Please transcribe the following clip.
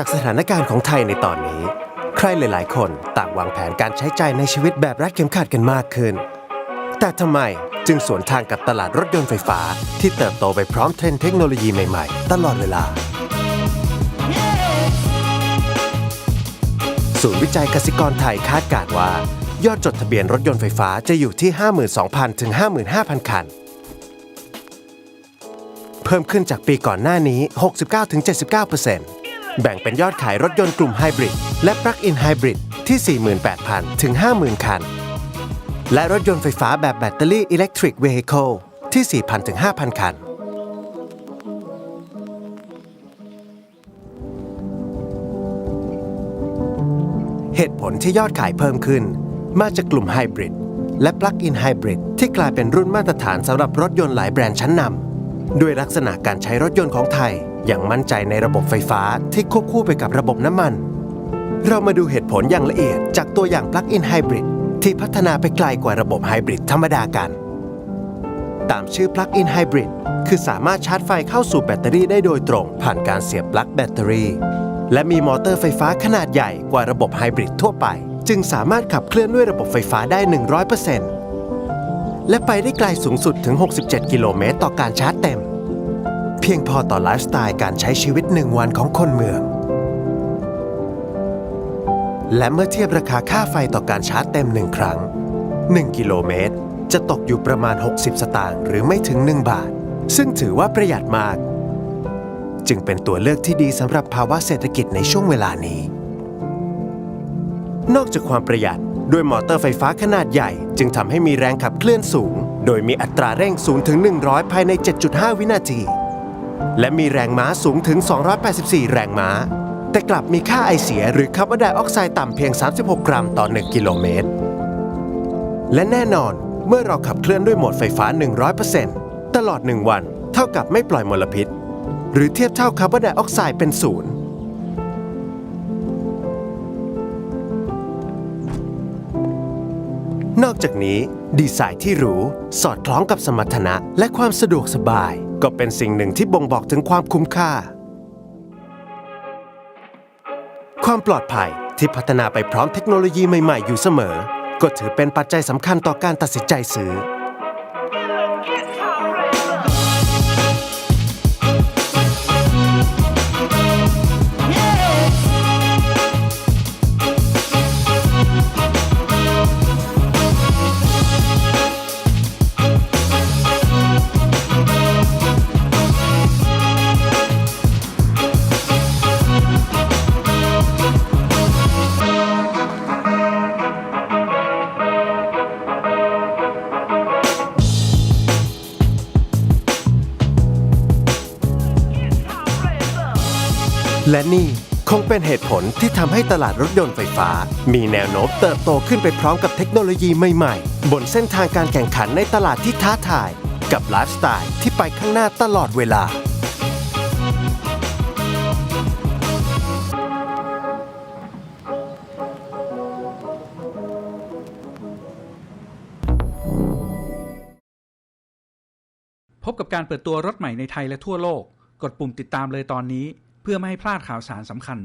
จากสถานการณ์ของไทยในตอนนี้ ใครหลาย ๆ คนต่างวางแผนการใช้จ่ายในชีวิตแบบรัดเข็มขัดกันมากขึ้น แต่ทำไมจึงสวนทางกับตลาดรถยนต์ไฟฟ้า ที่เติบโตไปพร้อมเทรนด์เทคโนโลยีใหม่ ๆ ตลอดเวลา ศูนย์วิจัยกสิกรไทยคาดการณ์ว่า ยอดจดทะเบียนรถยนต์ไฟฟ้าจะอยู่ที่ 52,000 ถึง 55,000 คัน เพิ่มขึ้นจากปีก่อนหน้านี้ 69-79% แบ่งเป็นยอดขายรถยนต์กลุ่มไฮบริดและปลั๊กอินไฮบริดที่ 48,000 ถึง 50,000 คัน และรถยนต์ไฟฟ้าแบบแบตเตอรี่อิเล็กทริกเว i ิ l e ที่ 4,000 ถึง 5,000 คัน เหตุผลที่ยอดขายเพิ่มขึ้น มาจากกลุ่มไฮบริดและปลั๊กอินไฮบริดที่กลายเป็นรุ่นมาตรฐานสำหรับรถยนต์หลายแบรนด์ชั้นนำด้วยลักษณะการใช้รถยนต์ของไทย อย่างมั่นใจในระบบไฟฟ้าที่ควบคู่ไปกับระบบน้ำมัน เรามาดูเหตุผลอย่างละเอียดจากตัวอย่างปลั๊กอินไฮบริดที่พัฒนาไปไกลกว่าระบบไฮบริดธรรมดากัน ตามชื่อปลั๊กอินไฮบริดคือสามารถชาร์จไฟเข้าสู่แบตเตอรี่ได้โดยตรง ผ่านการเสียบปลั๊กแบตเตอรี่ และมีมอเตอร์ไฟฟ้าขนาดใหญ่กว่าระบบไฮบริดทั่วไป จึงสามารถขับเคลื่อนด้วยระบบไฟฟ้าได้ 100%และไปได้ไกลสูงสุดถึง 67 กิโลเมตรต่อการชาร์จเต็ม พียงพอต่อไลฟ์สไตล์การใช้ชีวิตหนึ่งวันของคนเมือง และเมื่อเทียบราคาค่าไฟต่อการชาร์จเต็ม1ครั้ง 1 กิโลเมตร จะตกอยู่ประมาณ 60 สตางค์หรือไม่ถึง 1 บาท ซึ่งถือว่าประหยัดมาก จึงเป็นตัวเลือกที่ดีสำหรับภาวะเศรษฐกิจในช่วงเวลานี้ นอกจากความประหยัดด้วยมอเตอร์ไฟฟ้าขนาดใหญ่ จึงทำให้มีแรงขับเคลื่อนสูง โดยมีอัตราเร่งสูงถึง100 ภายใน 7.5 วินาที และมีแรงม้าสูงถึง 284 แรงม้า แต่กลับมีค่าไอเสียหรือคาร์บอนไดออกไซด์ต่ำเพียง 36 กรัมต่อ 1 กิโลเมตร และแน่นอนเมื่อเราขับเคลื่อนด้วยโหมดไฟฟ้า 100%ตลอด 1 วัน เท่ากับไม่ปล่อยมลพิษ หรือเทียบเท่าคาร์บอนไดออกไซด์เป็นศูนย์นอกจากนี้ ดีไซน์ที่หรู สอดคล้องกับสมรรถนะและความสะดวกสบาย ก็เป็นสิ่งหนึ่งที่บ่งบอกถึงความคุ้มค่า ความปลอดภัยที่พัฒนาไปพร้อมเทคโนโลยีใหม่ ๆ อยู่เสมอ ก็ถือเป็นปัจจัยสำคัญต่อการตัดสินใจซื้อ และนี่คงเป็นเหตุผลที่ทำให้ตลาดรถยนต์ไฟฟ้า มีแนวโน้มเติบโตขึ้นไปพร้อมกับเทคโนโลยีใหม่ๆ บนเส้นทางการแข่งขันในตลาดที่ท้าทาย กับไลฟ์สไตล์ที่ไปข้างหน้าตลอดเวลา พบกับการเปิดตัวรถใหม่ในไทยและทั่วโลก กดปุ่มติดตามเลยตอนนี้ พื่อไม่ให้พลาดข่าวสารสำคัญ